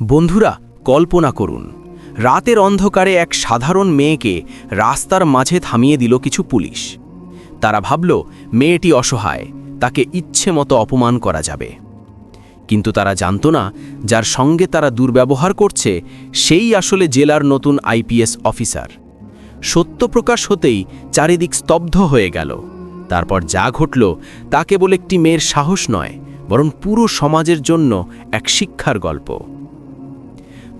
বন্ধুরা, কল্পনা করুন, রাতের অন্ধকারে এক সাধারণ মেয়েকে রাস্তার মাঝে থামিয়ে দিল কিছু পুলিশ। তারা ভাবল, মেয়েটি অসহায়, তাকে ইচ্ছে মতো অপমান করা যাবে। কিন্তু তারা জানত না, যার সঙ্গে তারা দুর্ব্যবহার করছে, সেই আসলে জেলার নতুন আইপিএস অফিসার। সত্য প্রকাশ হতেই চারিদিক স্তব্ধ হয়ে গেল। তারপর যা ঘটল, তা কেবল একটি মেয়ের সাহস নয়, বরং পুরো সমাজের জন্য এক শিক্ষার গল্প।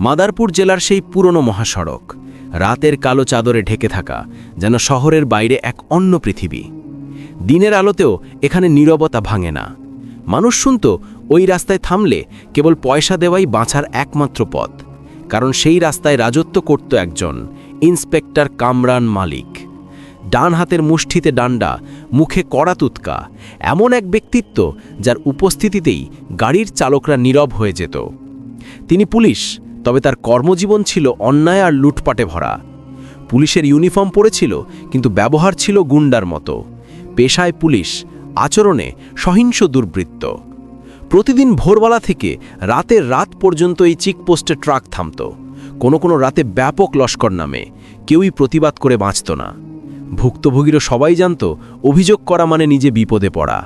মাদারপুর জেলার সেই পুরনো মহাসড়ক। রাতের কালো চাদরে ঢেকে থাকা, যেন শহরের বাইরে এক অন্য পৃথিবী। দিনের আলোতেও এখানে নীরবতা ভাঙে না। মানুষ শুনত, ওই রাস্তায় থামলে কেবল পয়সা দেওয়াই বাঁচার একমাত্র পথ। কারণ সেই রাস্তায় রাজত্ব করত একজন ইন্সপেক্টর কামরান মালিক। ডান হাতের মুষ্টিতে ডান্ডা, মুখে কড়া তুৎকা এমন এক ব্যক্তিত্ব যার উপস্থিতিতেই গাড়ির চালকরা নীরব হয়ে যেত। তিনি পুলিশ তবে তার কর্মজীবন ছিল অন্যায় আর লুটপাটে ভরা। পুলিশের ইউনিফর্ম পরেছিল, কিন্তু ব্যবহার ছিল গুন্ডার মতো। পেশায় পুলিশ, আচরণে সহিংস দুর্বৃত্ত। প্রতিদিন ভোরবেলা থেকে রাতের রাত পর্যন্ত এই চিকপোস্টে ট্রাক থামত। কোনো কোনো রাতে ব্যাপক লস্কর নামে, কেউই প্রতিবাদ করে বাঁচত না। ভুক্তভোগীরও সবাই জানত, অভিযোগ করা মানে নিজে বিপদে পড়া।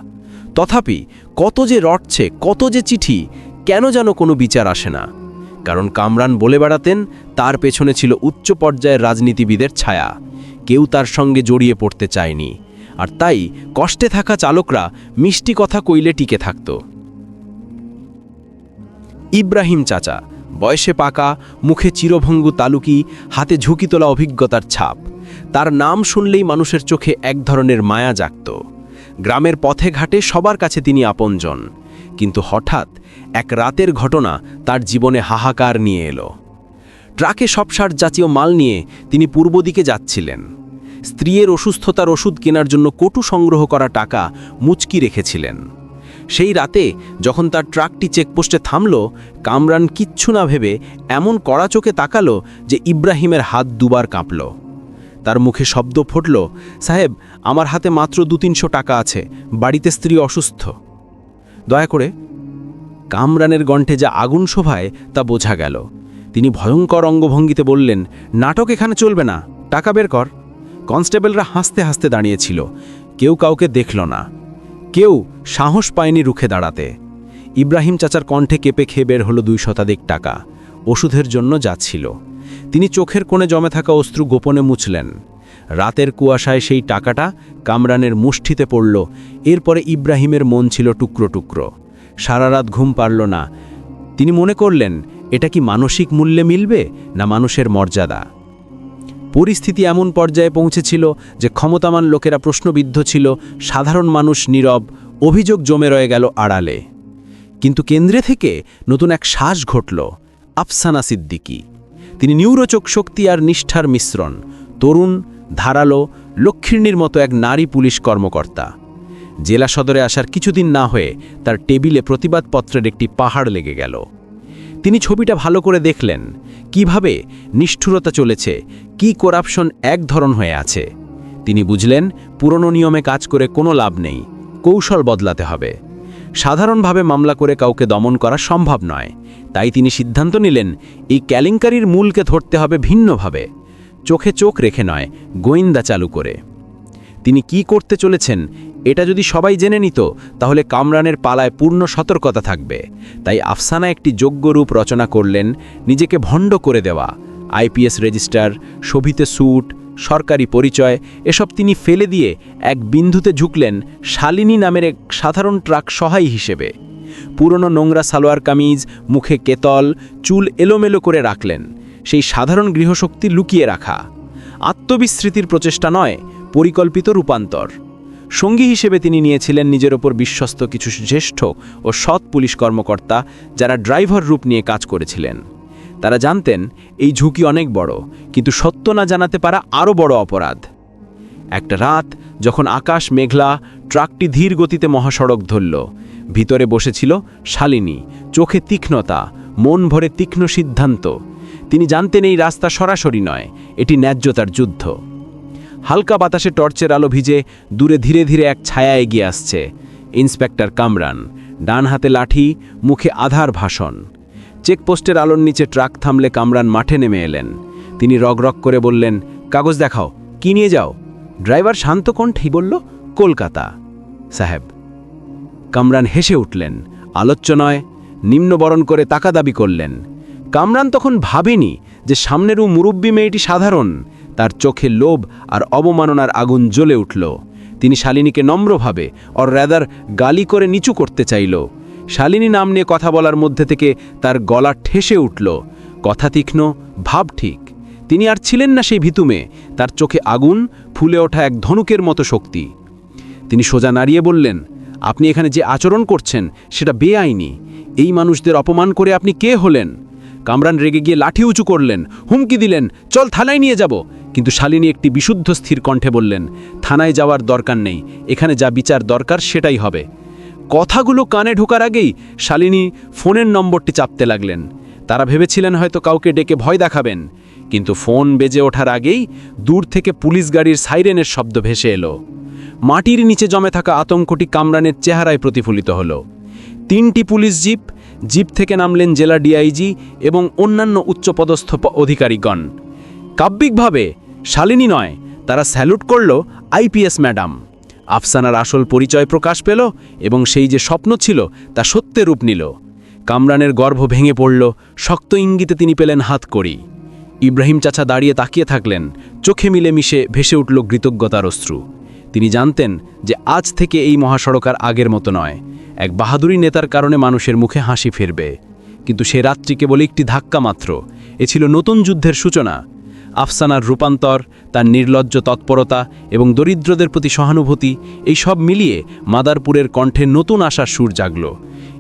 তথাপি কত যে রটছে, কত যে চিঠি, কেন যেন কোনো বিচার আসে না। কারণ কামরান বলে বেড়াতেন, তার পেছনে ছিল উচ্চ পর্যায়ের রাজনীতিবিদের ছায়া। কেউ তার সঙ্গে জড়িয়ে পড়তে চায়নি। আর তাই কষ্টে থাকা চালকরা মিষ্টি কথা কইলে টিকে থাকত। ইব্রাহিম চাচা, বয়সে পাকা, মুখে চিরভঙ্গু তালুকি, হাতে ঝুঁকি তোলা অভিজ্ঞতার ছাপ। তার নাম শুনলেই মানুষের চোখে এক ধরনের মায়া জাগত। গ্রামের পথে ঘাটে সবার কাছে তিনি আপনজন। কিন্তু হঠাৎ এক রাতের ঘটনা তার জীবনে হাহাকার নিয়ে এলো। ট্রাকে সবসার জাতীয় মাল নিয়ে তিনি পূর্ব দিকে যাচ্ছিলেন। স্ত্রীর অসুস্থতার ওষুধ কেনার জন্য কটু সংগ্রহ করা টাকা মুচকি রেখেছিলেন। সেই রাতে যখন তার ট্রাকটি চেকপোস্টে থামল, কামরান কিচ্ছু না ভেবে এমন কড়া চোখে তাকালো যে ইব্রাহিমের হাত দুবার কাঁপল। তার মুখে শব্দ ফুটল, সাহেব, আমার হাতে মাত্র দু তিনশো টাকা আছে, বাড়িতে স্ত্রী অসুস্থ। দয়া করে কামরানের গণ্ঠে যা আগুন শোভায় তা বোঝা গেল। তিনি ভয়ঙ্কর অঙ্গভঙ্গিতে বললেন, নাটক এখানে চলবে না, টাকা বের কর। কনস্টেবলরা হাসতে হাসতে দাঁড়িয়েছিল। কেউ কাউকে দেখল না। কেউ সাহস পায়নি রুখে দাঁড়াতে। ইব্রাহিম চাচার কণ্ঠে কেঁপে খেয়ে বের হলো দুই শতাধিক টাকা। ওষুধের জন্য যাচ্ছিল তিনি চোখের কোণে জমে থাকা অস্ত্রু গোপনে মুছলেন। রাতের কুয়াশায় সেই টাকাটা কামরানের মুষ্টিতে পড়ল। এরপরে ইব্রাহিমের মন ছিল টুকরো টুকরো। সারা রাত ঘুম পারল না। তিনি মনে করলেন, এটা কি মানসিক মূল্যে মিলবে না মানুষের মর্যাদা? পরিস্থিতি এমন পর্যায়ে পৌঁছেছিল যে ক্ষমতামান লোকেরা প্রশ্নবিদ্ধ ছিল, সাধারণ মানুষ নীরব, অভিযোগ জমে রয়ে গেল আড়ালে। কিন্তু কেন্দ্রে থেকে নতুন এক শ্বাস ঘটল, আফসানা সিদ্দিকী। তিনি নিউরোচক শক্তি আর নিষ্ঠার মিশ্রণ, তরুণ, ধারালো, লক্ষ্মীর্ণীর মতো এক নারী পুলিশ কর্মকর্তা। জেলা সদরে আসার কিছুদিন না হয়ে তার টেবিলে প্রতিবাদপত্রের একটি পাহাড় লেগে গেল। তিনি ছবিটা ভালো করে দেখলেন, কীভাবে নিষ্ঠুরতা চলেছে, কি করাপশন এক ধরন হয়ে আছে। তিনি বুঝলেন, পুরনো নিয়মে কাজ করে কোনো লাভ নেই, কৌশল বদলাতে হবে। সাধারণভাবে মামলা করে কাউকে দমন করা সম্ভব নয়, তাই তিনি সিদ্ধান্ত নিলেন, এই কেলেঙ্কারির মূলকে ধরতে হবে ভিন্নভাবে, চোখে চোখ রেখে নয়, গোয়েন্দা চালু করে। তিনি কি করতে চলেছেন এটা যদি সবাই জেনে নিত, তাহলে কামরানের পালায় পূর্ণ সতর্কতা থাকবে। তাই আফসানা একটি যোগ্য রূপ রচনা করলেন, নিজেকে ভণ্ড করে দেওয়া। আইপিএস রেজিস্টার শোভিতে স্যুট, সরকারি পরিচয়, এসব তিনি ফেলে দিয়ে এক বিন্দুতে ঝুঁকলেন শালিনী নামের এক সাধারণ ট্রাক সহায় হিসেবে। পুরনো নোংরা সালোয়ার কামিজ, মুখে কেতল, চুল এলোমেলো করে রাখলেন। সেই সাধারণ গৃহশক্তি লুকিয়ে রাখা। আত্মবিস্মৃতির প্রচেষ্টা নয়, পরিকল্পিত রূপান্তর। সঙ্গী হিসেবে তিনি নিয়েছিলেন নিজের ওপর বিশ্বস্ত কিছু জ্যেষ্ঠ ও সৎ পুলিশ কর্মকর্তা যারা ড্রাইভার রূপ নিয়ে কাজ করেছিলেন। তারা জানতেন, এই ঝুঁকি অনেক বড়, কিন্তু সত্য না জানাতে পারা আরও বড় অপরাধ। একটা রাত, যখন আকাশ মেঘলা, ট্রাকটি ধীর গতিতে মহাসড়ক ধরল। ভিতরে বসেছিল শালিনী, চোখে তীক্ষ্ণতা, মন ভরে তীক্ষ্ণ সিদ্ধান্ত। তিনি জানতেন এই রাস্তা সরাসরি নয়, এটি ন্যায্যতার যুদ্ধ। হালকা বাতাসে টর্চের আলো ভিজে দূরে ধীরে ধীরে এক ছায়া এগিয়ে আসছে। ইন্সপেক্টর কামরান, ডান হাতে লাঠি, মুখে আধার ভাষণ। চেকপোস্টের আলোর নিচে ট্রাক থামলে কামরান মাঠে নেমে এলেন। তিনি রগরগ করে বললেন, কাগজ দেখাও, কি নিয়ে যাও? ড্রাইভার শান্ত কণ্ঠেই বলল, কলকাতা। সাহেব, কামরান হেসে উঠলেন, আলোচ্য নয়, নিম্নবরণ করে টাকা দাবি করলেন। কামরান তখন ভাবেনি যে সামনেরও মুরব্বী মেয়েটি সাধারণ। তার চোখে লোভ আর অবমাননার আগুন জ্বলে উঠল। তিনি শালিনীকে নম্রভাবে অর র্যাদার গালি করে নিচু করতে চাইল। শালিনী নাম নিয়ে কথা বলার মধ্যে থেকে তার গলা ঠেসে উঠল। কথা তীক্ষ্ণ, ভাব ঠিক। তিনি আর ছিলেন না সেই ভিতুমে তার চোখে আগুন, ফুলে ওঠা এক ধনুকের মতো শক্তি। তিনি সোজা নাড়িয়ে বললেন, আপনি এখানে যে আচরণ করছেন, সেটা বেআইনি। এই মানুষদের অপমান করে আপনি কে হলেন? কামরান রেগে গিয়ে লাঠি উঁচু করলেন, হুমকি দিলেন, চল থালায় নিয়ে যাব। কিন্তু শালিনী একটি বিশুদ্ধ স্থির কণ্ঠে বললেন, থানায় যাওয়ার দরকার নেই, এখানে যা বিচার দরকার সেটাই হবে। কথাগুলো কানে ঢোকার আগেই শালিনী ফোনের নম্বরটি চাপতে লাগলেন। তারা ভেবেছিলেন হয়তো কাউকে ডেকে ভয় দেখাবেন, কিন্তু ফোন বেজে ওঠার আগেই দূর থেকে পুলিশ গাড়ির সাইরেনের শব্দ ভেসে এলো। মাটির নিচে জমে থাকা আতঙ্কটি কামরানের চেহারায় প্রতিফলিত হলো। তিনটি পুলিশ জিপ জিপ থেকে নামলেন জেলা ডিআইজি এবং অন্যান্য উচ্চপদস্থ অধিকারীগণ। কাব্যিকভাবে শালিনী নয়, তারা স্যালুট করল আইপিএস ম্যাডাম। আফসানার আসল পরিচয় প্রকাশ পেল এবং সেই যে স্বপ্ন ছিল তা সত্যে রূপ নিল। কামরানের গর্ভ ভেঙে পড়ল, শক্ত ইঙ্গিতে তিনি পেলেন হাত করি ইব্রাহিম চাচা দাঁড়িয়ে তাকিয়ে থাকলেন, চোখে মিলে মিশে ভেসে উঠল কৃতজ্ঞতার অশ্রু। তিনি জানতেন যে আজ থেকে এই মহাসড়ক আর আগের মতো নয়। এক বাহাদুরি নেতার কারণে মানুষের মুখে হাসি ফিরবে। কিন্তু সে রাত্রি কেবল একটি ধাক্কা মাত্র। এ ছিল নতুন যুদ্ধের সূচনা। আফসানার রূপান্তর, তার নির্লজ্জ তৎপরতা এবং দরিদ্রদের প্রতি সহানুভূতি, এই সব মিলিয়ে মাদারপুরের কণ্ঠে নতুন আশার সুর জাগল।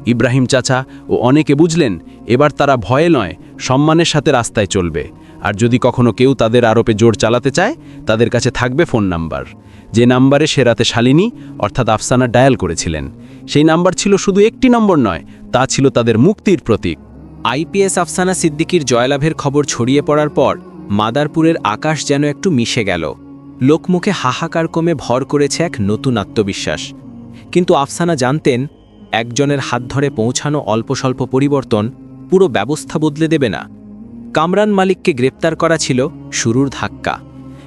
ইব্রাহিম চাচা ও অনেকে বুঝলেন, এবার তারা ভয়ে নয়, সম্মানের সাথে রাস্তায় চলবে। আর যদি কখনো কেউ তাদের আরোপে জোর চালাতে চায়, তাদের কাছে থাকবে ফোন নাম্বার। যে নাম্বারে সে রাতে শালিনী, অর্থাৎ আফসানা ডায়াল করেছিলেন। সেই নাম্বার ছিল শুধু একটি নম্বর নয়, তা ছিল তাদের মুক্তির প্রতীক। আইপিএস আফসানা সিদ্দিকির জয়লাভের খবর ছড়িয়ে পড়ার পর মাদারপুরের আকাশ যেন একটু মিশে গেল। লোকমুখে হাহাকার কমে ভর করেছে এক নতুন আত্মবিশ্বাস। কিন্তু আফসানা জানতেন, একজনের হাত ধরে পৌঁছানো অল্প স্বল্প পরিবর্তন পুরো ব্যবস্থা বদলে দেবে না। কামরান মালিককে গ্রেপ্তার করা ছিল শুরুর ধাক্কা।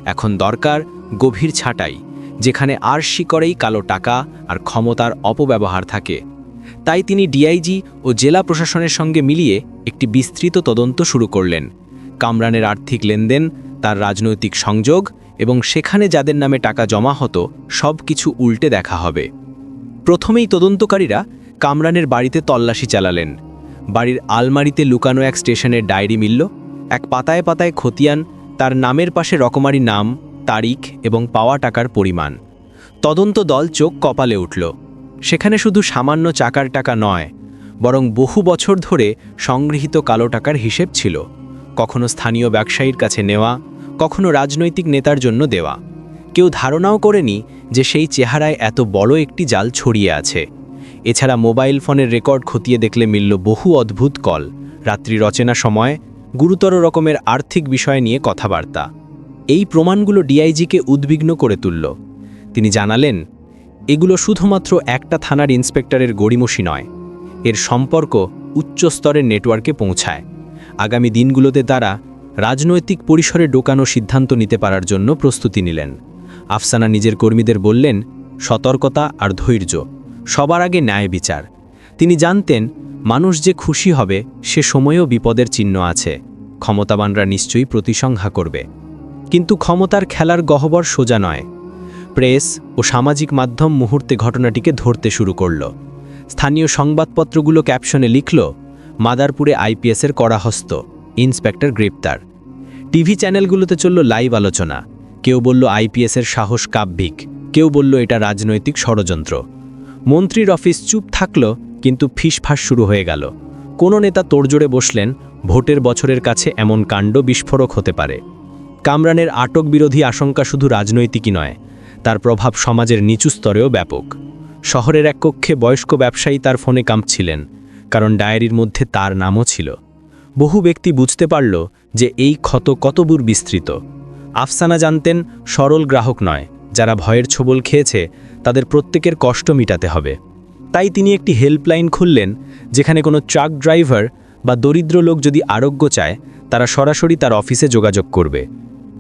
এখন দরকার গভীর ছাঁটাই, যেখানে আর শিকরেই কালো টাকা আর ক্ষমতার অপব্যবহার থাকে। তাই তিনি ডিআইজি ও জেলা প্রশাসনের সঙ্গে মিলিয়ে একটি বিস্তৃত তদন্ত শুরু করলেন। কামরানের আর্থিক লেনদেন, তার রাজনৈতিক সংযোগ এবং সেখানে যাদের নামে টাকা জমা হতো, সব কিছু উল্টে দেখা হবে। প্রথমেই তদন্তকারীরা কামরানের বাড়িতে তল্লাশি চালালেন। বাড়ির আলমারিতে লুকানো এক স্টেশনের ডায়েরি মিলল, এক পাতায় পাতায় খতিয়ান, তার নামের পাশে রকমারি নাম, তারিখ এবং পাওয়া টাকার পরিমাণ। তদন্ত দল চোখ কপালে উঠল। সেখানে শুধু সামান্য চাকার টাকা নয়, বরং বহু বছর ধরে সংগৃহীত কালো টাকার হিসেব ছিল। কখনো স্থানীয় ব্যবসায়ীর কাছে নেওয়া, কখনো রাজনৈতিক নেতার জন্য দেওয়া। কেউ ধারণাও করেনি যে সেই চেহারায় এত বড় একটি জাল ছড়িয়ে আছে। এছাড়া মোবাইল ফোনের রেকর্ড খতিয়ে দেখলে মিলল বহু অদ্ভুত কল, রাত্রি রচনা সময়, গুরুতর রকমের আর্থিক বিষয় নিয়ে কথাবার্তা। এই প্রমাণগুলো ডিআইজিকে উদ্বিগ্ন করে তুলল। তিনি জানালেন, এগুলো শুধুমাত্র একটা থানার ইন্সপেক্টরের গড়িমসি নয়। এর সম্পর্ক উচ্চ স্তরের নেটওয়ার্কে পৌঁছায়। আগামী দিনগুলোতে তারা রাজনৈতিক পরিসরে ডোকানো সিদ্ধান্ত নিতে পারার জন্য প্রস্তুতি নিলেন। আফসানা নিজের কর্মীদের বললেন, সতর্কতা আর ধৈর্য, সবার আগে ন্যায় বিচার। তিনি জানতেন, মানুষ যে খুশি হবে, সে সময়েও বিপদের চিহ্ন আছে। ক্ষমতাবানরা নিশ্চয়ই প্রতিসংখ্যা করবে। কিন্তু ক্ষমতার খেলার গহ্বর সোজা নয়। প্রেস ও সামাজিক মাধ্যম মুহূর্তে ঘটনাটিকে ধরতে শুরু করল। স্থানীয় সংবাদপত্রগুলো ক্যাপশনে লিখল মাদারপুরে আইপিএসের কড়াহস্ত, ইন্সপেক্টর গ্রেপ্তার। টিভি চ্যানেলগুলোতে চলল লাইভ আলোচনা। কেউ বলল আইপিএসের সাহস কাব্যিক, কেউ বলল এটা রাজনৈতিক ষড়যন্ত্র। মন্ত্রীর অফিস চুপ থাকল, কিন্তু ফিসফাস শুরু হয়ে গেল। কোনো নেতা তোড়জোড়ে বসলেন, ভোটের বছরের কাছে এমন কাণ্ড বিস্ফোরক হতে পারে। কামরানের আটক বিরোধী আশঙ্কা শুধু রাজনৈতিকই নয়, তার প্রভাব সমাজের নিচু স্তরেও ব্যাপক। শহরের এক কক্ষে বয়স্ক ব্যবসায়ী তার ফোনে কাঁপছিলেন। কারণ ডায়েরির মধ্যে তার নামও ছিল। বহু ব্যক্তি বুঝতে পারল যে এই ক্ষত কতদূর বিস্তৃত। আফসানা জানতেন, সরল গ্রাহক নয়, যারা ভয়ের ছবল খেয়েছে, তাদের প্রত্যেকের কষ্ট মিটাতে হবে। তাই তিনি একটি হেল্পলাইন খুললেন, যেখানে কোনো ট্রাক ড্রাইভার বা দরিদ্র লোক যদি আরোগ্য চায়, তারা সরাসরি তার অফিসে যোগাযোগ করবে।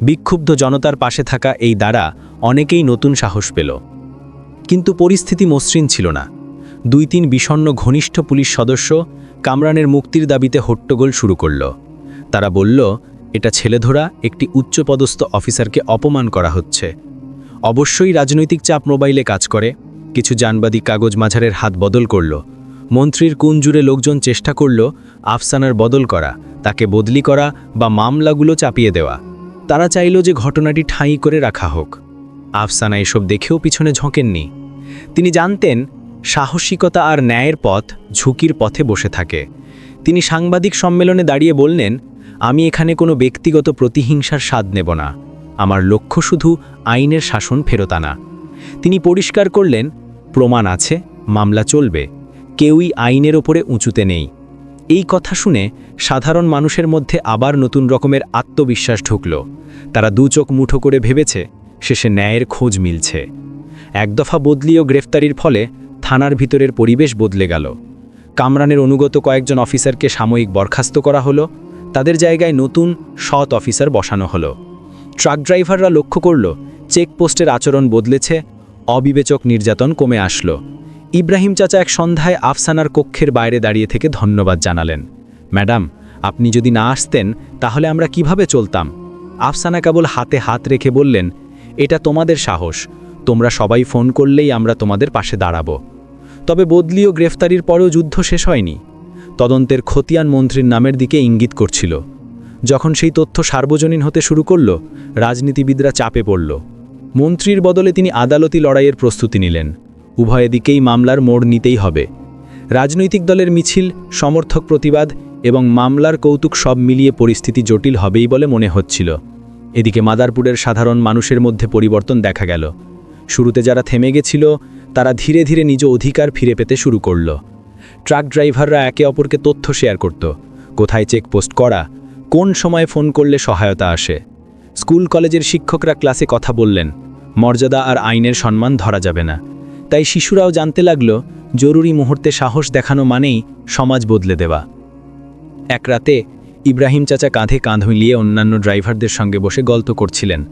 বিক্ষুব্ধ জনতার পাশে থাকা এই দ্বারা অনেকেই নতুন সাহস পেল। কিন্তু পরিস্থিতি মসৃণ ছিল না। দুই তিন বিষণ্ন ঘনিষ্ঠ পুলিশ সদস্য কামরানের মুক্তির দাবিতে হট্টগোল শুরু করল। তারা বলল, এটা ছেলেধরা একটি উচ্চপদস্থ অফিসারকে অপমান করা হচ্ছে। অবশ্যই রাজনৈতিক চাপ মোবাইলে কাজ করে। কিছু জানবাদী কাগজ মাঝারের হাত বদল করল। মন্ত্রীর কোন জুড়ে লোকজন চেষ্টা করল আফসানার বদল করা, তাকে বদলি করা বা মামলাগুলো চাপিয়ে দেওয়া। তারা চাইল যে ঘটনাটি ঠাঁই করে রাখা হোক। আফসানা এসব দেখেও পিছনে ঝোঁকেননি। তিনি জানতেন সাহসিকতা আর ন্যায়ের পথ ঝুঁকির পথে বসে থাকে। তিনি সাংবাদিক সম্মেলনে দাঁড়িয়ে বললেন, আমি এখানে কোনো ব্যক্তিগত প্রতিহিংসার স্বাদ নেব না। আমার লক্ষ্য শুধু আইনের শাসন ফেরত আনা। তিনি পরিষ্কার করলেন, প্রমাণ আছে, মামলা চলবে। কেউই আইনের ওপরে উঁচুতে নেই। এই কথা শুনে সাধারণ মানুষের মধ্যে আবার নতুন রকমের আত্মবিশ্বাস ঢুকল। তারা দু চোখ মুঠো করে ভেবেছে, শেষে ন্যায়ের খোঁজ মিলছে। এক দফা বদলি ও গ্রেফতারির ফলে থানার ভিতরের পরিবেশ বদলে গেল। কামরানের অনুগত কয়েকজন অফিসারকে সাময়িক বরখাস্ত করা হলো। তাদের জায়গায় নতুন, সৎ অফিসার বসানো হলো। ট্রাক ড্রাইভাররা লক্ষ্য করল, চেকপোস্টের আচরণ বদলেছে, অবিবেচক নির্যাতন কমে আসলো। ইব্রাহিম চাচা এক সন্ধ্যায় আফসানার কক্ষের বাইরে দাঁড়িয়ে থেকে ধন্যবাদ জানালেন। ম্যাডাম, আপনি যদি না আসতেন, তাহলে আমরা কীভাবে চলতাম? আফসানা কেবল হাতে হাত রেখে বললেন, এটা তোমাদের সাহস। তোমরা সবাই ফোন করলেই আমরা তোমাদের পাশে দাঁড়াবো। তবে বদলি ও গ্রেফতারির পরেও যুদ্ধ শেষ হয়নি। তদন্তের খতিয়ান মন্ত্রীর নামের দিকে ইঙ্গিত করছিল। যখন সেই তথ্য সার্বজনীন হতে শুরু করল, রাজনীতিবিদরা চাপে পড়ল। মন্ত্রীর বদলে তিনি আদালতি লড়াইয়ের প্রস্তুতি নিলেন। উভয় দিকেই মামলার মোড় নিতেই হবে। রাজনৈতিক দলের মিছিল, সমর্থক প্রতিবাদ এবং মামলার কৌতুক সব মিলিয়ে পরিস্থিতি জটিল হবেই বলে মনে হচ্ছিল। এদিকে মাদারপুরের সাধারণ মানুষের মধ্যে পরিবর্তন দেখা গেল। শুরুতে যারা থেমে গেছিল তারা ধীরে ধীরে নিজ অধিকার ফিরে পেতে শুরু করল। ট্রাক ড্রাইভাররা একে অপরকে তথ্য শেয়ার করত। কোথায় চেকপোস্ট করা, কোন সময় ফোন করলে সহায়তা আসে। স্কুল কলেজের শিক্ষকরা ক্লাসে কথা বললেন, মর্যাদা আর আইনের সম্মান ধরা যাবে না। তাই শিশুরাও জানতে লাগল, জরুরি মুহূর্তে সাহস দেখানো মানেই সমাজ বদলে দেওয়া। এক রাতে ইব্রাহিম চাচা কাঁধে কাঁধ মিলিয়ে অন্যান্য ড্রাইভারদের সঙ্গে বসে গল্প করছিলেন।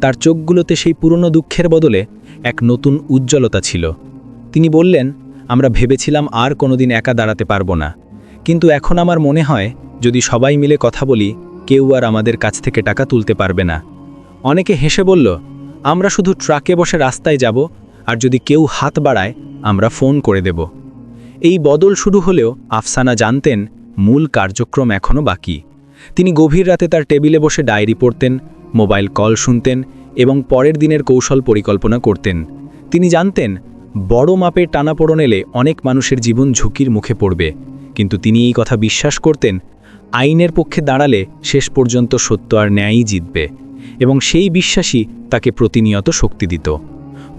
তার চোখগুলোতে সেই পুরনো দুঃখের বদলে এক নতুন উজ্জ্বলতা ছিল। তিনি বললেন, আমরা ভেবেছিলাম আর কোনোদিন একা দাঁড়াতে পারব না। কিন্তু এখন আমার মনে হয়, যদি সবাই মিলে কথা বলি, কেউ আর আমাদের কাছ থেকে টাকা তুলতে পারবে না। অনেকে হেসে বলল, আমরা শুধু ট্রাকে বসে রাস্তায় যাব, আর যদি কেউ হাত বাড়ায়, আমরা ফোন করে দেব। এই বদল শুরু হলেও আফসানা জানতেন, মূল কার্যক্রম এখনও বাকি। তিনি গভীর রাতে তার টেবিলে বসে ডায়েরি পড়তেন মোবাইল কল শুনতেন এবং পরের দিনের কৌশল পরিকল্পনা করতেন। তিনি জানতেন, বড় মাপের টানাপোড়ন এলে অনেক মানুষের জীবন ঝুঁকির মুখে পড়বে। কিন্তু তিনি এই কথা বিশ্বাস করতেন, আইনের পক্ষে দাঁড়ালে শেষ পর্যন্ত সত্য আর ন্যায়ই জিতবে এবং সেই বিশ্বাসই তাকে প্রতিনিয়ত শক্তি দিত।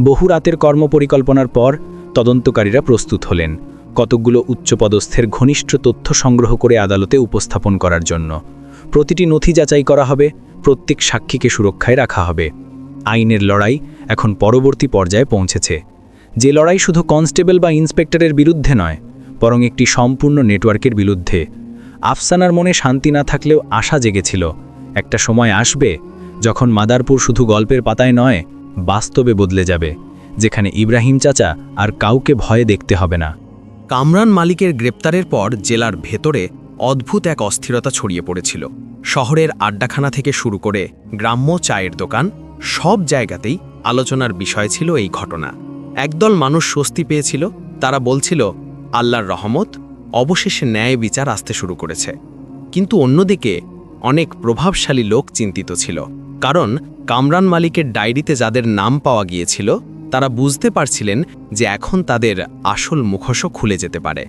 বহু রাতের কর্মপরিকল্পনার পর তদন্তকারীরা প্রস্তুত হলেন, কতকগুলো উচ্চপদস্থের ঘনিষ্ঠ তথ্য সংগ্রহ করে আদালতে উপস্থাপন করার জন্য। প্রতিটি নথি যাচাই করা হবে প্রত্যেক সাক্ষীকে সুরক্ষায় রাখা হবে। আইনের লড়াই এখন পরবর্তী পর্যায়ে পৌঁছেছে। যে লড়াই শুধু কনস্টেবল বা ইন্সপেক্টরের বিরুদ্ধে নয়, বরং একটি সম্পূর্ণ নেটওয়ার্কের বিরুদ্ধে। আফসানার মনে শান্তি না থাকলেও আশা জেগেছিল। একটা সময় আসবে যখন মাদারপুর শুধু গল্পের পাতায় নয়, বাস্তবে বদলে যাবে, যেখানে ইব্রাহিম চাচা আর কাউকে ভয়ে দেখতে হবে না। কামরান মালিকের গ্রেপ্তারের পর জেলার ভেতরে অদ্ভুত এক অস্থিরতা ছড়িয়ে পড়েছিল। শহরের আড্ডাখানা থেকে শুরু করে গ্রাম্য চায়ের দোকান, সব জায়গাতেই আলোচনার বিষয় ছিল এই ঘটনা। একদল মানুষ স্বস্তি পেয়েছিল, তারা বলছিল, আল্লাহর রহমত, অবশেষে ন্যায় বিচার আসতে শুরু করেছে। কিন্তু অন্যদিকে অনেক প্রভাবশালী লোক চিন্তিত ছিল, কারণ কামরান মালিকের ডায়েরিতে যাদের নাম পাওয়া গিয়েছিল, তারা বুঝতে পারছিলেন যে এখন তাদের আসল মুখোশও খুলে যেতে পারে।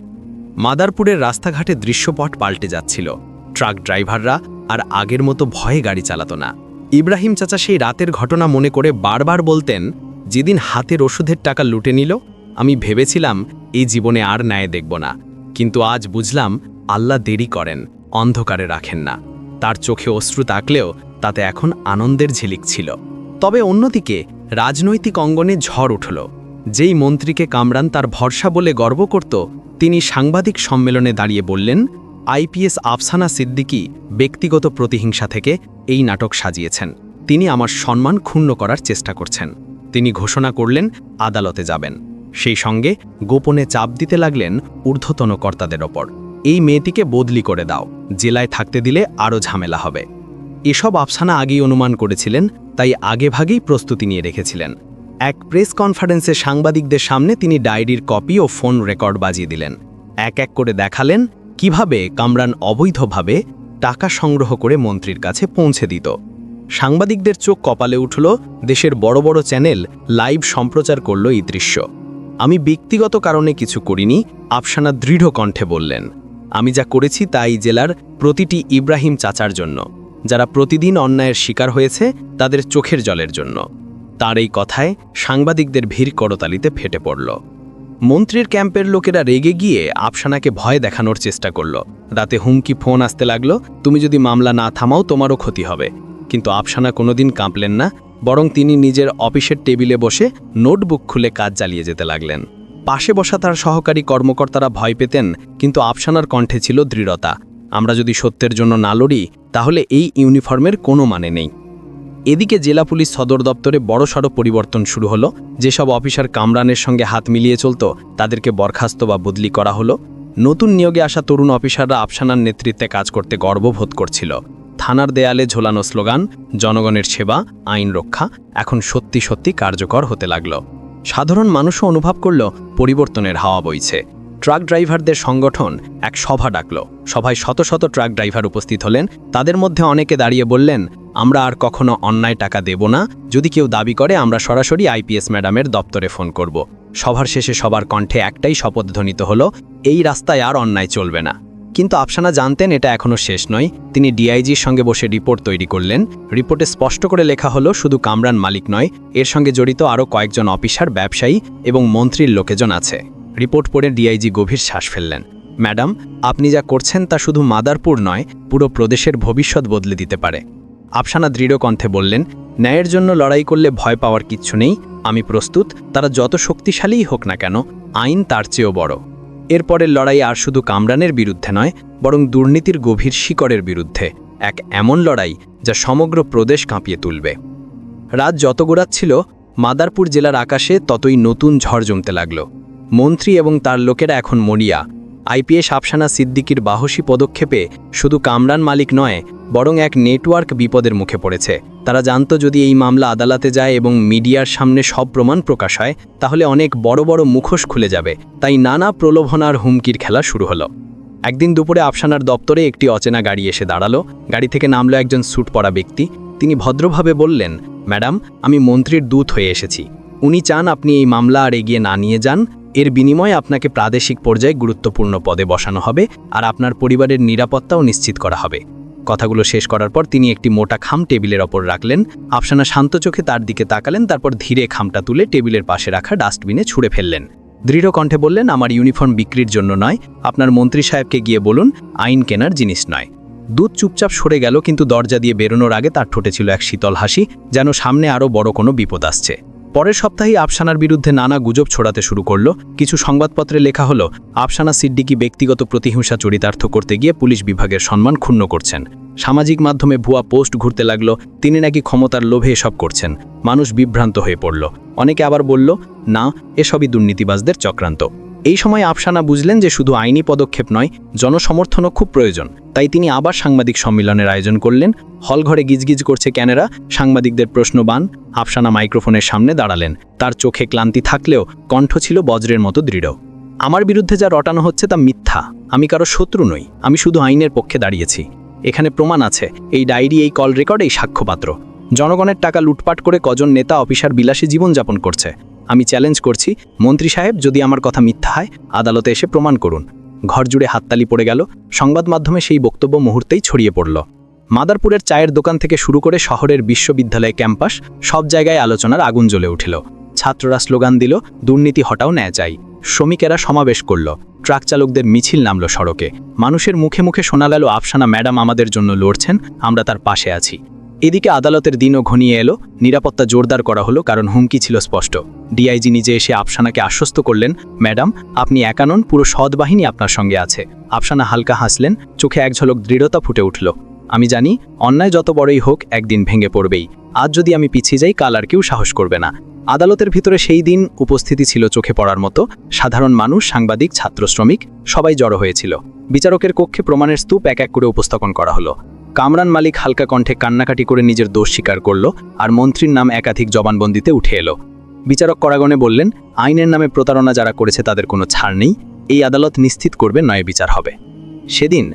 মাদারপুরের রাস্তাঘাটে দৃশ্যপট পাল্টে যাচ্ছিল। ট্রাক ড্রাইভাররা আর আগের মতো ভয়ে গাড়ি চালাত না। ইব্রাহিম চাচা সেই রাতের ঘটনা মনে করে বারবার বলতেন, যেদিন হাতের ওষুধের টাকা লুটে নিল, আমি ভেবেছিলাম এই জীবনে আর ন্যায় দেখব না। কিন্তু আজ বুঝলাম আল্লাহ দেরি করেন, অন্ধকারে রাখেন না। তার চোখে অশ্রু তাকলেও তাতে এখন আনন্দের ঝিলিক ছিল। তবে অন্যদিকে রাজনৈতিক অঙ্গনে ঝড় উঠল। যেই মন্ত্রীকে কামরান তার ভরসা বলে গর্ব করত তিনি সাংবাদিক সম্মেলনে দাঁড়িয়ে বললেন আইপিএস আফসানা সিদ্দিকী ব্যক্তিগত প্রতিহিংসা থেকে এই নাটক সাজিয়েছেন। তিনি আমার সম্মান ক্ষুণ্ণ করার চেষ্টা করছেন। তিনি ঘোষণা করলেন, আদালতে যাবেন। সেই সঙ্গে গোপনে চাপ দিতে লাগলেন ঊর্ধ্বতন কর্তাদের ওপর। এই মেয়েটিকে বদলি করে দাও, জেলায় থাকতে দিলে আরও ঝামেলা হবে। এসব আফসানা আগেই অনুমান করেছিলেন, তাই আগেভাগেই প্রস্তুতি নিয়ে রেখেছিলেন। এক প্রেস কনফারেন্সে সাংবাদিকদের সামনে তিনি ডায়েরির কপি ও ফোন রেকর্ড বাজিয়ে দিলেন। এক এক করে দেখালেন কীভাবে কামরান অবৈধভাবে টাকা সংগ্রহ করে মন্ত্রীর কাছে পৌঁছে দিত। সাংবাদিকদের চোখ কপালে উঠল দেশের বড় বড় চ্যানেল লাইভ সম্প্রচার করল এই দৃশ্য। আমি ব্যক্তিগত কারণে কিছু করিনি, আফসানা দৃঢ় কণ্ঠে বললেন, আমি যা করেছি তাই জেলার প্রতিটি ইব্রাহিম চাচার জন্য। যারা প্রতিদিন অন্যায়ের শিকার হয়েছে, তাদের চোখের জলের জন্য। তার এই কথায় সাংবাদিকদের ভিড় করতালিতে ফেটে পড়ল। মন্ত্রীর ক্যাম্পের লোকেরা রেগে গিয়ে আফসানাকে ভয় দেখানোর চেষ্টা করল। রাতে হুমকি ফোন আসতে লাগল, তুমি যদি মামলা না থামাও, তোমারও ক্ষতি হবে। কিন্তু আফসানা কোনোদিন কাঁপলেন না, বরং তিনি নিজের অফিসের টেবিলে বসে নোটবুক খুলে কাজ চালিয়ে যেতে লাগলেন। পাশে বসা তার সহকারী কর্মকর্তারা ভয় পেতেন, কিন্তু আফসানার কণ্ঠে ছিল দৃঢ়তা। আমরা যদি সত্যের জন্য না লড়ি, তাহলে এই ইউনিফর্মের কোনো মানে নেই। এদিকে জেলা পুলিশ সদর দপ্তরে বড়সড় পরিবর্তন শুরু হলো। যেসব অফিসার কামরানের সঙ্গে হাত মিলিয়ে চলত, তাদেরকে বরখাস্ত বা বদলি করা হলো। নতুন নিয়োগে আসা তরুণ অফিসাররা আফসানার নেতৃত্বে কাজ করতে গর্ববোধ করছিল। থানার দেয়ালে ঝোলানো স্লোগান, জনগণের সেবা, আইন রক্ষা, এখন সত্যি সত্যি কার্যকর হতে লাগল। সাধারণ মানুষও অনুভব করল, পরিবর্তনের হাওয়া বইছে। ট্রাক ড্রাইভারদের সংগঠন এক সভা ডাকল। সভায় শত শত ট্রাক ড্রাইভার উপস্থিত হলেন। তাদের মধ্যে অনেকে দাঁড়িয়ে বললেন, আমরা আর কখনো অন্যায় টাকা দেব না। যদি কেউ দাবি করে, আমরা সরাসরি আইপিএস ম্যাডামের দপ্তরে ফোন করব। সভার শেষে সবার কণ্ঠে একটাই শপথধ্বনিত হলো, এই রাস্তায় আর অন্যায় চলবে না। কিন্তু আফসানা জানতেন এটা এখনও শেষ নয়। তিনি ডিআইজির সঙ্গে বসে রিপোর্ট তৈরি করলেন। রিপোর্টে স্পষ্ট করে লেখা হলো, শুধু কামরান মালিক নয়, এর সঙ্গে জড়িত আরও কয়েকজন অফিসার, ব্যবসায়ী এবং মন্ত্রীর লোকেজন আছে। রিপোর্ট পড়ে ডিআইজি গভীর শ্বাস ফেললেন। ম্যাডাম, আপনি যা করছেন তা শুধু মাদারপুর নয়, পুরো প্রদেশের ভবিষ্যৎ বদলে দিতে পারে। আফসানা দৃঢ় কণ্ঠে বললেন, ন্যায়ের জন্য লড়াই করলে ভয় পাওয়ার কিচ্ছু নেই। আমি প্রস্তুত, তারা যত শক্তিশালীই হোক না কেন, আইন তার চেয়েও বড়। এরপরের লড়াই আর শুধু কামরানের বিরুদ্ধে নয়, বরং দুর্নীতির গভীর শিকড়ের বিরুদ্ধে, এক এমন লড়াই যা সমগ্র প্রদেশ কাঁপিয়ে তুলবে। রাত যত গোড়াচ্ছিল, মাদারপুর জেলার আকাশে ততই নতুন ঝড় জমতে লাগল। মন্ত্রী এবং তার লোকেরা এখন মরিয়া। আইপিএস আফসানা সিদ্দিকির বাহসী পদক্ষেপে শুধু কামরান মালিক নয়, বরং এক নেটওয়ার্ক বিপদের মুখে পড়েছে। তারা জানত যদি এই মামলা আদালতে যায় এবং মিডিয়ার সামনে সব প্রমাণ প্রকাশ হয়, তাহলে অনেক বড় বড় মুখোশ খুলে যাবে। তাই নানা প্রলোভনার হুমকির খেলা শুরু হলো। একদিন দুপুরে আফসানার দপ্তরে একটি অচেনা গাড়ি এসে দাঁড়াল। গাড়ি থেকে নামলো একজন স্যুট পরা ব্যক্তি। তিনি ভদ্রভাবে বললেন, ম্যাডাম, আমি মন্ত্রীর দূত হয়ে এসেছি। উনি চান আপনি এই মামলা আর এগিয়ে না নিয়ে যান। এর বিনিময়ে আপনাকে প্রাদেশিক পর্যায়ে গুরুত্বপূর্ণ পদে বসানো হবে আর আপনার পরিবারের নিরাপত্তাও নিশ্চিত করা হবে। কথাগুলো শেষ করার পর তিনি একটি মোটা খাম টেবিলের ওপর রাখলেন। আফসানা শান্ত চোখে তার দিকে তাকালেন, তারপর ধীরে খামটা তুলে টেবিলের পাশে রাখা ডাস্টবিনে ছুঁড়ে ফেললেন। দৃঢ় কণ্ঠে বললেন, আমার ইউনিফর্ম বিক্রির জন্য নয়, আপনার মন্ত্রী সাহেবকে গিয়ে বলুন, আইন কেনার জিনিস নয়। দুধ চুপচাপ সরে গেল, কিন্তু দরজা দিয়ে বেরোনোর আগে তার ঠোঁটে ছিল এক শীতল হাসি, যেন সামনে আরও বড় কোনো বিপদ আসছে। পরের সপ্তাহেই আফসানার বিরুদ্ধে নানা গুজব ছড়াতে শুরু করল। কিছু সংবাদপত্রে লেখা হলো, আফসানা সিদ্দিকি ব্যক্তিগত প্রতিহিংসা চরিতার্থ করতে গিয়ে পুলিশ বিভাগের সম্মান ক্ষুণ্ণ করছেন। সামাজিক মাধ্যমে ভুয়া পোস্ট ঘুরতে লাগল, তিনি নাকি ক্ষমতার লোভে এসব করছেন। মানুষ বিভ্রান্ত হয়ে পড়ল। অনেকে আবার বলল, না, এসবই দুর্নীতিবাজদের চক্রান্ত। এই সময় আফসানা বুঝলেন যে শুধু আইনি পদক্ষেপ নয়, জনসমর্থনও খুব প্রয়োজন। তাই তিনি আবার সাংবাদিক সম্মেলনের আয়োজন করলেন। হলঘরে গিজগিজ করছে ক্যানেরা, সাংবাদিকদের প্রশ্নবান আফসানা মাইক্রোফোনের সামনে দাঁড়ালেন। তার চোখে ক্লান্তি থাকলেও কণ্ঠ ছিল বজ্রের মতো দৃঢ়। আমার বিরুদ্ধে যা রটানো হচ্ছে তা মিথ্যা। আমি কারও শত্রু নই। আমি শুধু আইনের পক্ষে দাঁড়িয়েছি। এখানে প্রমাণ আছে। এই ডায়েরি, এই কল রেকর্ড, এই সাক্ষ্যপাত্র। জনগণের টাকা লুটপাট করে কজন নেতা, অফিসার বিলাসী জীবনযাপন করছে। আমি চ্যালেঞ্জ করছি, মন্ত্রী সাহেব, যদি আমার কথা মিথ্যা হয়, আদালতে এসে প্রমাণ করুন। ঘর জুড়ে হাততালি পড়ে গেল, সংবাদ মাধ্যমে সেই বক্তব্য মুহূর্তেই ছড়িয়ে পড়ল। মাদারপুরের চায়ের দোকান থেকে শুরু করে শহরের বিশ্ববিদ্যালয় ক্যাম্পাস, সব জায়গায় আলোচনার আগুন জ্বলে উঠল। ছাত্ররা স্লোগান দিল, দুর্নীতি হটাও ন্যায় চাই। শ্রমিকেরা সমাবেশ করল, ট্রাক চালকদের মিছিল নামল সড়কে। মানুষের মুখে মুখে শোনা গেল, আফসানা ম্যাডাম আমাদের জন্য লড়ছেন, আমরা তার পাশে আছি। এদিকে আদালতের দিনও ঘনিয়ে এলো। নিরাপত্তা জোরদার করা হলো, কারণ হুমকি ছিল স্পষ্ট। ডিআইজি নিজে এসে আফসানাকে আশ্বস্ত করলেন, ম্যাডাম, আপনি একানন পুরো সৎ বাহিনী আপনার সঙ্গে আছে। আফসানা হালকা হাসলেন, চোখে এক ঝলক দৃঢ়তা ফুটে উঠল। আমি জানি, অন্যায় যত বড়ই হোক, একদিন ভেঙে পড়বেই। আজ যদি আমি পিছিয়ে যাই, কাল আর কেউ সাহস করবে না। আদালতের ভিতরে সেই দিন উপস্থিতি ছিল চোখে পড়ার মতো। সাধারণ মানুষ, সাংবাদিক, ছাত্র শ্রমিক, সবাই জড়ো হয়েছিল। বিচারকের কক্ষে প্রমাণের স্তূপ এক এক করে উপস্থাপন করা হলো। কামরান মালিক হালকা কণ্ঠে কান্নাকাটি করে নিজের দোষ স্বীকার করল আর মন্ত্রীর নাম একাধিক জবানবন্দিতে উঠে এলো। বিচারক করাগণে বললেন, আইনের নামে প্রতারণা যারা করেছে তাদের কোনো ছাড় নেই, এই আদালত নিশ্চিত করবে নয় বিচার হবে। সেদিন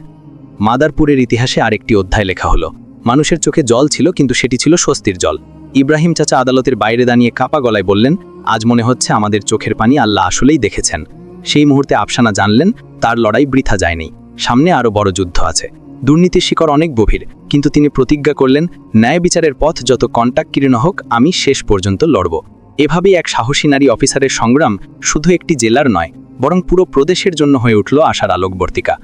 মাদারপুরের ইতিহাসে আরেকটি অধ্যায় লেখা হলো। মানুষের চোখে জল ছিল, কিন্তু সেটি ছিল স্বস্তির জল। ইব্রাহিম চাচা আদালতের বাইরে দাঁড়িয়ে কাপা গলায় বললেন, আজ মনে হচ্ছে আমাদের চোখের পানি আল্লাহ আসলেই দেখেছেন। সেই মুহূর্তে আফসানা জানলেন, তার লড়াই বৃথা যায়নি। সামনে আরও বড় যুদ্ধ আছে। দুর্নীতির শিকর অনেক গভীর, কিন্তু তিনি প্রতিজ্ঞা করলেন, ন্যায় বিচারের পথ যত কন্টাক্টকীর্ণ হোক, আমি শেষ পর্যন্ত লড়ব। এভাবেই এক সাহসী নারী অফিসারের সংগ্রাম শুধু একটি জেলার নয়, বরং পুরো প্রদেশের জন্য হয়ে উঠল আশার আলোকবর্তিকা।